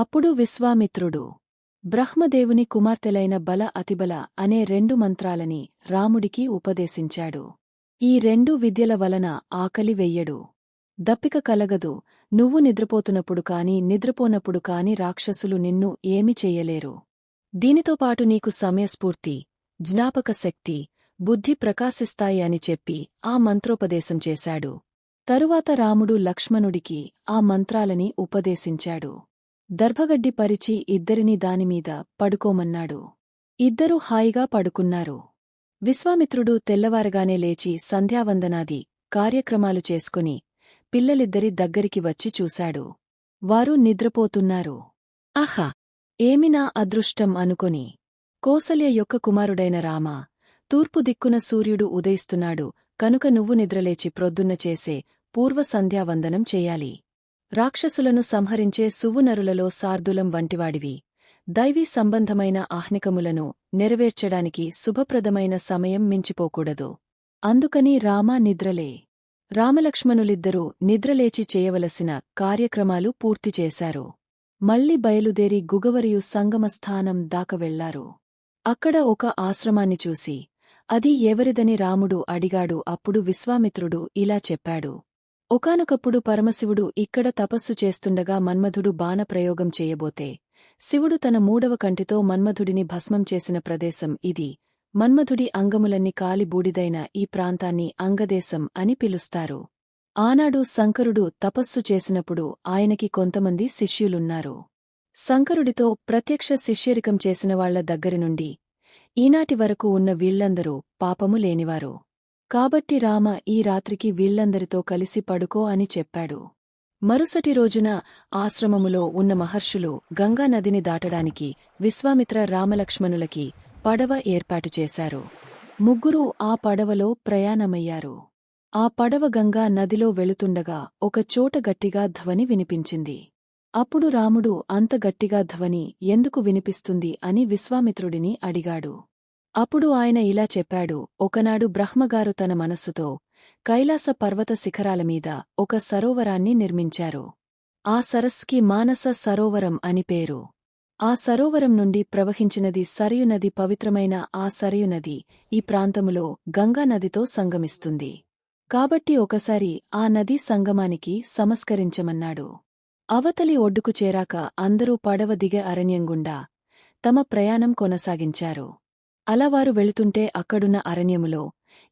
అప్పుడు విశ్వామిత్రుడు బ్రహ్మదేవుని కుమార్తెలైన బల అతిబల అనే రెండు మంత్రాలని రాముడికి ఉపదేశించాడు. ఈ రెండు విద్యల వలన ఆకలి వెయ్యడు. దప్పిక కలగదు. నువ్వు నిద్రపోతున్నప్పుడు కాని నిద్రపోనప్పుడు కాని రాక్షసులు నిన్ను ఏమి చెయ్యలేరు దీనితోపాటు నీకు సమయస్ఫూర్తి జ్ఞాపక శక్తి బుద్ధి ప్రకాశిస్తాయి అని చెప్పి ఆ మంత్రోపదేశం చేశాడు. తరువాత రాముడు లక్ష్మణుడికి ఆ మంత్రాలని ఉపదేశించాడు. దర్భగడ్డి పరిచి ఇద్దరినీ దానిమీద పడుకోమన్నాడు. ఇద్దరూ హాయిగా పడుకున్నారు. విశ్వామిత్రుడు తెల్లవారగానే లేచి సంధ్యావందనాది కార్యక్రమాలు చేసుకుని పిల్లలిద్దరి దగ్గరికి వచ్చి చూశాడు. వారు నిద్రపోతున్నారు. ఆహా! ఏమినా అదృష్టం అనుకొని కోసల్య యొక్క కుమారుడైన రామ తూర్పు దిక్కున సూర్యుడు ఉదయిస్తున్నాడు. కనుక నువ్వు నిద్రలేచి ప్రొద్దున్న చేసే పూర్వ సంధ్యావందనం చేయాలి. రాక్షసులను సంహరించే సువునరులలో సార్దులం వంటివాడివి. దైవీ సంబంధమైన ఆహ్నికములను నెరవేర్చడానికి శుభప్రదమైన సమయం మించిపోకూడదు. అందుకని రామా నిద్రలే. రామలక్ష్మణులిద్దరూ నిద్రలేచి చేయవలసిన కార్యక్రమాలు పూర్తి చేశారు. మళ్ళీ బయలుదేరి గుగవరియు సంగమస్థానం దాక వెళ్ళారు. అక్కడ ఒక ఆశ్రమాన్ని చూసి అది ఎవరిదని రాముడు అడిగాడు అప్పుడు విశ్వామిత్రుడు ఇలా చెప్పాడు. ఒకనొకప్పుడు పరమశివుడు ఇక్కడ తపస్సు చేస్తుండగా మన్మధుడు బాణప్రయోగం చేయబోతే శివుడు తన మూడవ కంటితో మన్మధుడిని భస్మం చేసిన ప్రదేశం ఇది. మన్మధుడి అంగములన్నీ కాలిబూడిదైన ఈ ప్రాంతాన్ని అంగదేశం అని పిలుస్తారు. ఆనాడు శంకరుడు తపస్సు చేసినప్పుడు ఆయనకి కొంతమంది శిష్యులున్నారు. శంకరుడితో ప్రత్యక్ష శిష్యరికం చేసినవాళ్ళ దగ్గరినుండి దగ్గరి నుండి ఈనాటి వరకు ఉన్న వీళ్ళందరూ పాపము లేనివారు. కాబట్టి రామ ఈ రాత్రికి వీళ్ళందరితో కలిసి పడుకో అని చెప్పాడు. మరుసటి రోజున ఆశ్రమములో ఉన్న మహర్షులు గంగానదిని దాటడానికి విశ్వామిత్ర రామలక్ష్మణులకి పడవ ఏర్పాటు చేశారు. ముగ్గురూ ఆ పడవలో ప్రయాణమయ్యారు. ఆ పడవ గంగా నదిలో వెళుతుండగా ఒక చోట గట్టిగా ధ్వని వినిపించింది. అప్పుడు రాముడు అంత గట్టిగా ధ్వని ఎందుకు వినిపిస్తుంది? అని విశ్వామిత్రుడిని అడిగాడు. అప్పుడు ఆయన ఇలా చెప్పాడు ఒకనాడు బ్రహ్మగారు తన మనస్సుతో కైలాస పర్వత శిఖరాలమీద ఒక సరోవరాన్ని నిర్మించారు. ఆ సరస్కి మానస సరోవరం అని పేరు. ఆ సరోవరం నుండి ప్రవహించినది సరయునది పవిత్రమైన ఆ సరయునది ఈ ప్రాంతములో గంగానదితో సంగమిస్తుంది. కాబట్టి ఒకసారి ఆ నదీ సంగమానికి సమస్కరించమన్నాడు అవతలి ఒడ్డుకు చేరాక అందరూ పడవ దిగ అరణ్యంగుండా తమ ప్రయాణం కొనసాగించారు. అలా వారు వెళుతుంటే అక్కడున్న అరణ్యములో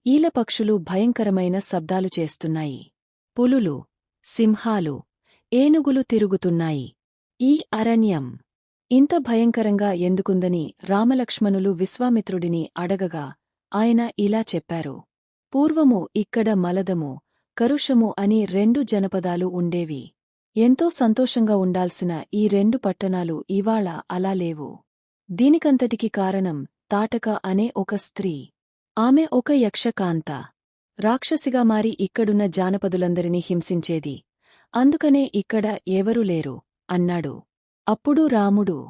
ఈలపక్షులు భయంకరమైన శబ్దాలు చేస్తున్నాయి. పులులు సింహాలు ఏనుగులు తిరుగుతున్నాయి. ఈ అరణ్యం ఇంత భయంకరంగా ఎందుకుందని రామలక్ష్మణులు విశ్వామిత్రుడిని అడగగా ఆయన ఇలా చెప్పారు. పూర్వము ఇక్కడ మలదము కరుషము అని రెండు జనపదాలు ఉండేవి. ఎంతో సంతోషంగా ఉండాల్సిన ఈ రెండు పట్టణాలు ఇవాళ అలా లేవు. దీనికంతటికి కారణం తాటక అనే ఒక స్త్రీ. ఆమె ఒక యక్షకాంత. రాక్షసిగా మారి ఇక్కడున్న జానపదులందరినీ హింసించేది. అందుకనే ఇక్కడ ఎవరూ లేరు అన్నాడు. అప్పుడు రాముడు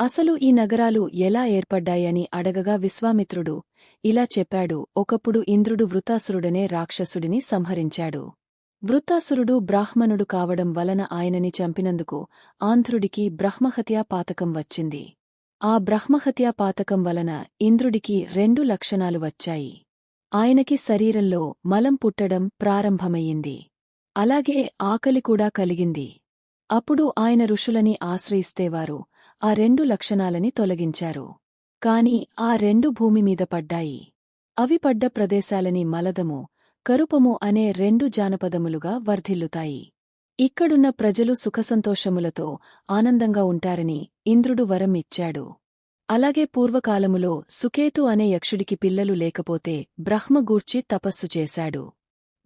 అసలు ఈ నగరాలు ఎలా ఏర్పడ్డాయని అడగగా విశ్వామిత్రుడు ఇలా చెప్పాడు. ఒకప్పుడు ఇంద్రుడు వృతాసురుడనే రాక్షసుడిని సంహరించాడు. వృత్తాసురుడు బ్రాహ్మణుడు కావడం వలన ఆయనని చంపినందుకు ఆంధ్రుడికి బ్రహ్మహత్యా పాతకం వచ్చింది. ఆ బ్రహ్మహత్యా పాతకం వలన ఇంద్రుడికి రెండు లక్షణాలు వచ్చాయి. ఆయనకి శరీరంలో మలం పుట్టడం ప్రారంభమయ్యింది అలాగే ఆకలి కూడా కలిగింది. అప్పుడు ఆయన ఋషులని ఆశ్రయిస్తేవారు ఆ రెండు లక్షణాలని తొలగించారు. కాని ఆ రెండు భూమిమీద పడ్డాయి. అవి పడ్డ ప్రదేశాలని మలదము కరుపము అనే రెండు జానపదములుగా వర్ధిల్లుతాయి. ఇక్కడున్న ప్రజలు సుఖసంతోషములతో ఆనందంగా ఉంటారని ఇంద్రుడు వరం ఇచ్చాడు. అలాగే పూర్వకాలములో సుకేతు అనే యక్షుడికి పిల్లలు లేకపోతే బ్రహ్మగూర్చి తపస్సు చేశాడు.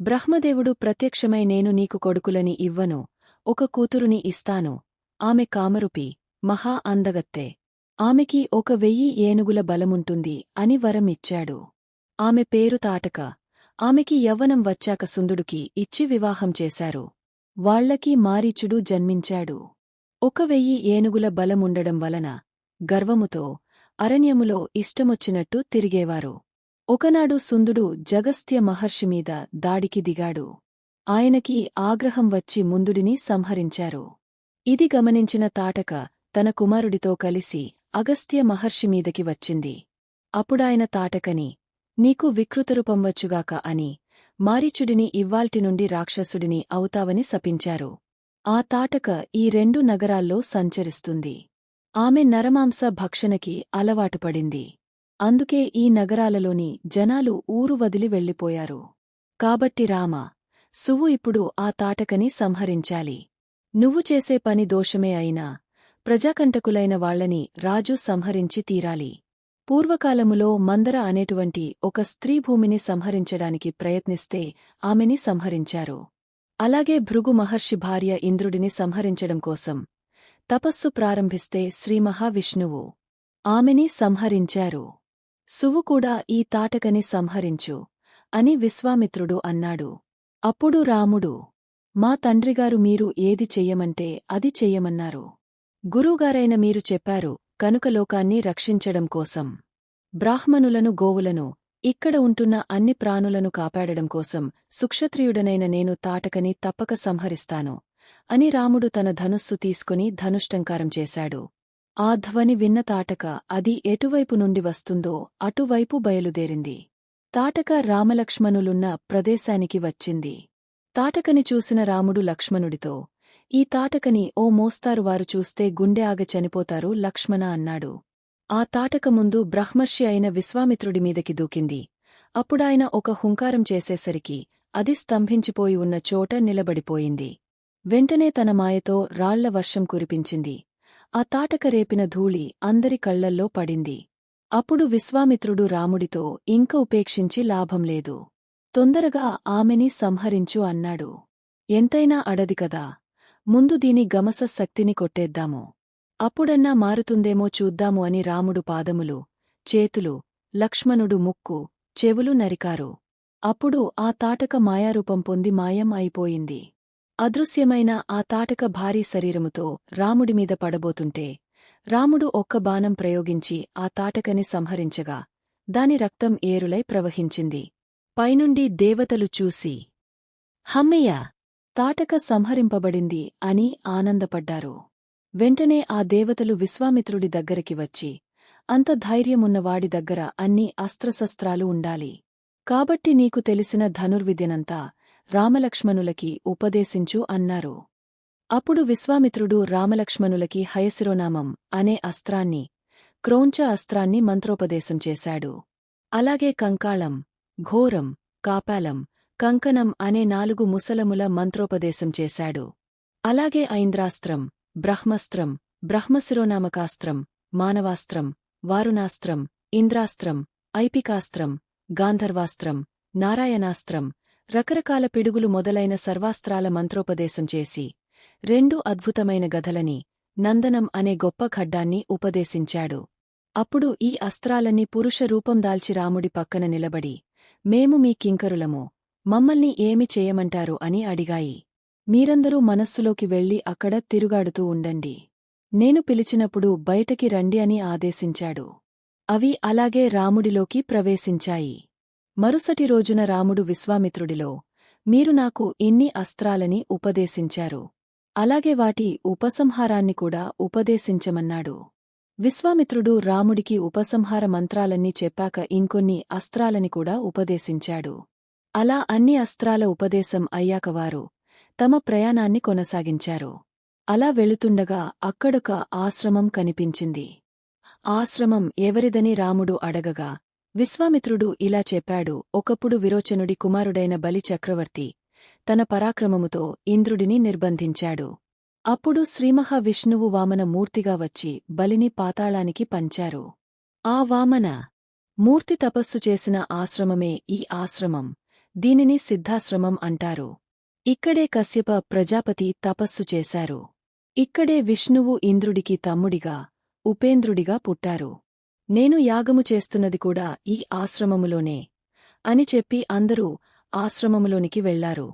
బ్రహ్మదేవుడు ప్రత్యక్షమై నేను నీకు కొడుకులని ఇవ్వను ఒక కూతురుని ఇస్తాను ఆమె కామరుపి మహా అందగత్తె. ఆమెకి ఒక వెయ్యి ఏనుగుల బలముంటుంది అని వరమిచ్చాడు ఆమె పేరు తాటక ఆమెకి యవ్వనం వచ్చాక సుందుడికి ఇచ్చి వివాహం చేశారు. వాళ్ళకి మారీచుడు జన్మించాడు. ఒక వెయ్యి ఏనుగుల బలముండడం వలన గర్వముతో అరణ్యములో ఇష్టమొచ్చినట్టు తిరిగేవారు. ఒకనాడు సుందుడు జగస్త్య మహర్షిమీద దాడికి దిగాడు. ఆయనకి ఆగ్రహం వచ్చి ముందుడిని సంహరించారు. ఇది గమనించిన తాటక తన కుమారుడితో కలిసి అగస్త్య మహర్షిమీదకి వచ్చింది. అప్పుడాయన తాటకని నీకు వికృతరూపం వచ్చుగాక అని మారీచుడిని ఇవ్వాల్టి నుండి రాక్షసుడిని అవుతావని శపించారు. ఆ తాటక ఈ రెండు నగరాల్లో సంచరిస్తుంది. ఆమె నరమాంస భక్షణకి అలవాటుపడింది అందుకే ఈ నగరాలలోని జనాలు ఊరు వదిలి వెళ్ళిపోయారు. కాబట్టి రామ సువు ఇప్పుడు ఆ తాటకని సంహరించాలి. నువ్వు చేసే పని దోషమే అయినా ప్రజాకంటకులైన వాళ్ళని రాజు సంహరించి తీరాలి. పూర్వకాలములో మందర అనేటువంటి ఒక స్త్రీ భూమిని సంహరించడానికి ప్రయత్నిస్తే ఆమెని సంహరించారు. అలాగే భృగు మహర్షి భార్య ఇంద్రుడిని సంహరించడం కోసం తపస్సు ప్రారంభిస్తే శ్రీమహావిష్ణువు ఆమెని సంహరించారు. సువు కూడా ఈ తాటకని సంహరించు అని విశ్వామిత్రుడు అన్నాడు. అప్పుడు రాముడు మా తండ్రిగారు మీరు ఏది చెయ్యమంటే అది చెయ్యమన్నారు గురువుగారైన మీరు చెప్పారు కనుక లోకాన్ని రక్షించడం కోసం. బ్రాహ్మణులను గోవులను ఇక్కడ ఉంటున్న అన్ని ప్రాణులను కాపాడడం కోసం సుక్షత్రియుడనైన నేను తాటకని తప్పక సంహరిస్తాను అని రాముడు తన ధనుస్సు తీసుకుని ధనుష్టంకారం చేశాడు. ఆ ధ్వని విన్న తాటక అది ఎటువైపు నుండి వస్తుందో అటువైపు బయలుదేరింది. తాటక రామలక్ష్మణులున్న ప్రదేశానికి వచ్చింది. తాటకని చూసిన రాముడు లక్ష్మణుడితో ఈ తాటకని ఓ మోస్తారు వారు చూస్తే గుండె ఆగ చనిపోతారు లక్ష్మణ అన్నాడు. ఆ తాటక ముందు బ్రహ్మర్షి అయిన విశ్వామిత్రుడి మీదకి దూకింది. అప్పుడాయన ఒక హుంకారం చేసేసరికి అది స్తంభించిపోయి ఉన్న చోట నిలబడిపోయింది. వెంటనే తన మాయతో రాళ్ళ వర్షం కురిపించింది. ఆ తాటక రేపిన ధూళి అందరి కళ్ళల్లో పడింది. అప్పుడు విశ్వామిత్రుడు రాముడితో ఇంక ఉపేక్షించి లాభం లేదు. తొందరగా ఆమెని సంహరించు అన్నాడు. ఎంతైనా అడది కదా. ముందు దీని గమస శక్తిని కొట్టేద్దాము. అప్పుడన్నా మారుతుందేమో చూద్దాము అని రాముడు పాదములు చేతులు లక్ష్మణుడు ముక్కు చెవులు నరికారు. అప్పుడు ఆ తాటక మాయారూపం పొంది మాయం అయిపోయింది. అదృశ్యమైన ఆ తాటక భారీ శరీరముతో రాముడిమీద పడబోతుంటే రాముడు ఒక్క బాణం ప్రయోగించి ఆ తాటకని సంహరించగా దాని రక్తం ఏరులై ప్రవహించింది. పైనుండి దేవతలు చూసి హమ్మయ్య! తాటక సంహరింపబడింది అని ఆనందపడ్డారు. వెంటనే ఆ దేవతలు విశ్వామిత్రుడి దగ్గరికి వచ్చి అంత ధైర్యమున్నవాడి దగ్గర అన్ని అస్త్రశస్త్రాలు ఉండాలి. కాబట్టి నీకు తెలిసిన ధనుర్విద్యనంతా రామలక్ష్మణులకి ఉపదేశించు అన్నారు. అప్పుడు విశ్వామిత్రుడు రామలక్ష్మణులకి హయశిరోనామం అనే అస్త్రాన్ని క్రోంచ అస్త్రాన్ని మంత్రోపదేశం చేశాడు. అలాగే కంకాళం ఘోరం కాపాలం కంకణం అనే నాలుగు ముసలముల మంత్రోపదేశం చేశాడు. అలాగే ఐంద్రాస్త్రం బ్రహ్మస్త్రం బ్రహ్మశిరోనామకాస్త్రం మానవాస్త్రం వారుణాస్త్రం ఇంద్రాస్త్రం ఐపికాస్త్రం గాంధర్వాస్త్రం నారాయణాస్త్రం రకరకాల పిడుగులు మొదలైన సర్వాస్త్రాల మంత్రోపదేశం చేసి రెండు అద్భుతమైన గధలని నందనం అనే గొప్ప ఖడ్డాన్ని ఉపదేశించాడు. అప్పుడు ఈ అస్త్రాలన్నీ పురుష రూపం దాల్చి రాముడి పక్కన నిలబడి మేము మీ కింకరులము మమ్మల్ని ఏమి చేయమంటారు అని అడిగాయి. మీరందరూ మనస్సులోకి వెళ్ళి అక్కడ తిరుగాడుతూ ఉండండి. నేను పిలిచినప్పుడు బయటకి రండి అని ఆదేశించాడు. అవి అలాగే రాముడిలోకి ప్రవేశించాయి. మరుసటి రోజున రాముడు విశ్వామిత్రుడిలో మీరు నాకు ఇన్ని అస్త్రాలని ఉపదేశించారు. అలాగే వాటి ఉపసంహారాన్ని కూడా ఉపదేశించమన్నాడు. విశ్వామిత్రుడు రాముడికి ఉపసంహార మంత్రాలన్నీ చెప్పాక ఇంకొన్ని అస్త్రాలని కూడా ఉపదేశించాడు. అలా అన్ని అస్త్రాల ఉపదేశం అయ్యాక వారు తమ ప్రయాణాన్ని కొనసాగించారు. అలా వెళుతుండగా అక్కడొక ఆశ్రమం కనిపించింది. ఆశ్రమం ఎవరిదని రాముడు అడగగా విశ్వామిత్రుడు ఇలా చెప్పాడు ఒకప్పుడు విరోచనుడి కుమారుడైన బలి చక్రవర్తి తన పరాక్రమముతో ఇంద్రుడిని నిర్బంధించాడు. అప్పుడు శ్రీమహావిష్ణువు వామన మూర్తిగా వచ్చి బలిని పాతాళానికి పంచారు. ఆ వామన మూర్తి తపస్సు చేసిన ఆశ్రమమే ఈ ఆశ్రమం. దీనిని సిద్ధాశ్రమం అంటారు. ఇక్కడే కశ్యప ప్రజాపతి తపస్సు చేశారు. ఇక్కడే విష్ణువు ఇంద్రుడికి తమ్ముడిగా ఉపేంద్రుడిగా పుట్టారు. నేను యాగము చేస్తున్నది కూడా ఈ ఆశ్రమములోనే అని చెప్పి అందరూ ఆశ్రమములోనికి వెళ్ళారు.